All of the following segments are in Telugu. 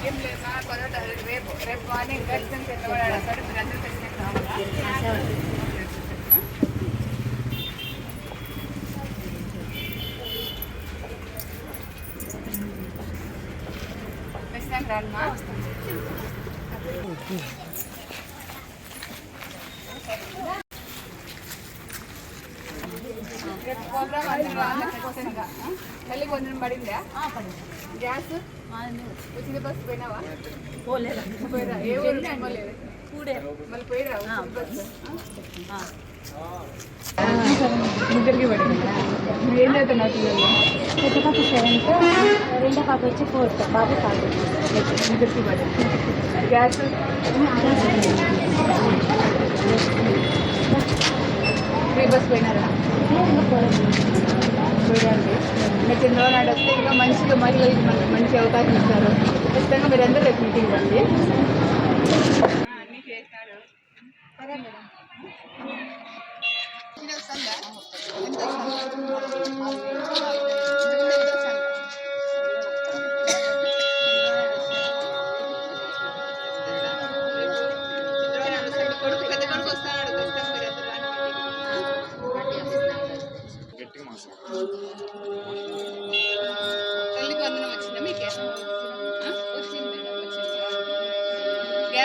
ఏం లేదు మా పరోటా రేపు రేపు మార్నింగ్ దర్శనం పెద్దవాడు అక్కడ మీరు అందరూ ఖచ్చితంగా రావాలా ఖచ్చితంగా రామ్మా రేపు ప్రోగ్రామ్ ఖచ్చితంగా తల్లి వందనం పడిందా గ్యాస్. ఉచిత బస్సు పోయినావా పోయిరా ఏ ఊరు నమ్మలేదు మళ్ళీ పోయిరా ఉచిత బస్సు ముగ్గురికి పడిందా ఏం చదువుతున్నారు పిల్లలు పెద్ద పాప సెవెంత్ రెండో పాప వచ్చి ఫోర్త్ బాబు కాదు ముగ్గురికి పడింది గ్యాస్ ఫ్రీ బస్ పోయినారా చూడండి. మీరు చంద్రబాబు నాయుడు వస్తే ఇంకా మంచిగా మహిళలకు మనకి మంచి అవకాశం ఇస్తారు ఖచ్చితంగా మీరు అందరూ రేపు మీటింగ్ రండి అన్నీ చేస్తారు ఎంత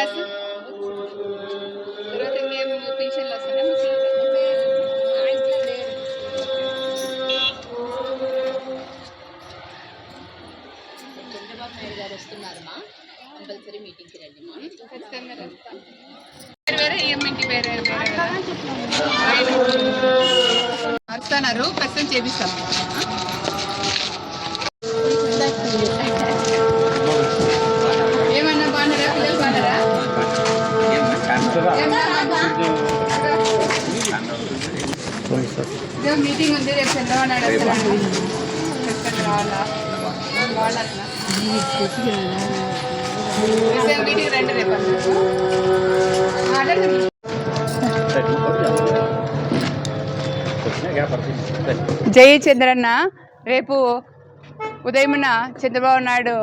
గ్యాస్ తర్వాత ఇంకేం పెన్షన్లు వస్తాయా చంద్రబాబు నాయుడు గారు వస్తున్నారమ్మా. కంపల్సరీ మీటింగ్కి రండి మా. ఖచ్చితంగా రండి. వేరే ఈఎంఐకి వేరే వేరే వస్తున్నారు ఖచ్చితంగా చేపిస్తాం. ఇదే మీటింగ్ ఉంది రేపు చంద్రబాబు నాయుడు మీటింగ్ రండి రేపు జై చంద్రన్న. రేపు ఉదయమున చంద్రబాబు నాయుడు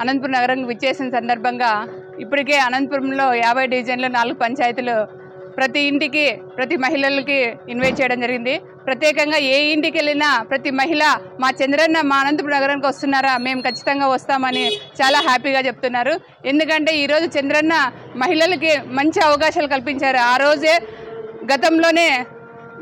అనంతపురం నగరంకి విచ్చేసిన సందర్భంగా ఇప్పటికే అనంతపురంలో యాభై డివిజన్లు నాలుగు పంచాయతీలు ప్రతి ఇంటికి ప్రతి మహిళలకి ఇన్వైట్ చేయడం జరిగింది. ప్రత్యేకంగా ఏ ఇంటికి వెళ్ళినా ప్రతి మహిళ మా చంద్రన్న మా అనంతపురం నగరానికి వస్తున్నారా? మేము ఖచ్చితంగా వస్తామని చాలా హ్యాపీగా చెప్తున్నారు. ఎందుకంటే ఈరోజు చంద్రన్న మహిళలకి మంచి అవకాశాలు కల్పించారు. ఆ రోజే గతంలోనే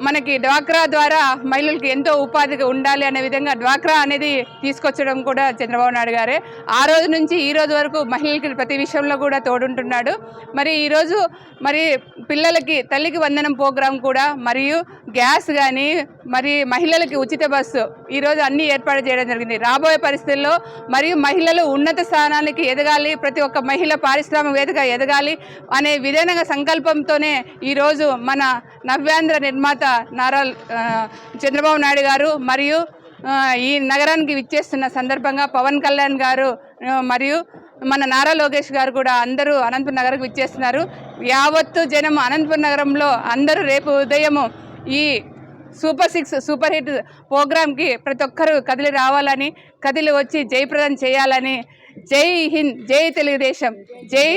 మనకి డ్వాక్రా ద్వారా మహిళలకు ఎంతో ఉపాధిగా ఉండాలి అనే విధంగా డ్వాక్రా అనేది తీసుకొచ్చడం కూడా చంద్రబాబు నాయుడు గారే. ఆ రోజు నుంచి ఈ రోజు వరకు మహిళలకి ప్రతి విషయంలో కూడా తోడుంటున్నాడు. మరి ఈరోజు మరి పిల్లలకి తల్లికి వందనం ప్రోగ్రాం కూడా మరియు గ్యాస్ కానీ మరి మహిళలకి ఉచిత బస్సు ఈరోజు అన్ని ఏర్పాటు చేయడం జరిగింది. రాబోయే పరిస్థితుల్లో మరియు మహిళలు ఉన్నత స్థానానికి ఎదగాలి ప్రతి ఒక్క మహిళ పారిశ్రామికవేత్తగా ఎదగాలి అనే విధంగా సంకల్పంతోనే ఈరోజు మన నవ్యాంధ్ర నిర్మాత నారా చంద్రబాబు నాయుడు గారు మరియు ఈ నగరానికి విచ్చేస్తున్న సందర్భంగా పవన్ కళ్యాణ్ గారు మరియు మన నారా లోకేష్ గారు కూడా అందరూ అనంతపురం నగరకు విచ్చేస్తున్నారు. యావత్తు జనం అనంతపురం నగరంలో అందరూ రేపు ఉదయము ఈ సూపర్ సిక్స్ సూపర్ హిట్ ప్రోగ్రామ్కి ప్రతి ఒక్కరూ కదిలి రావాలని కదిలి వచ్చి జయప్రదం చేయాలని. జై హింద్ జై తెలుగుదేశం జై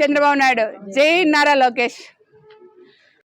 చంద్రబాబు నాయుడు జై నారా లోకేష్.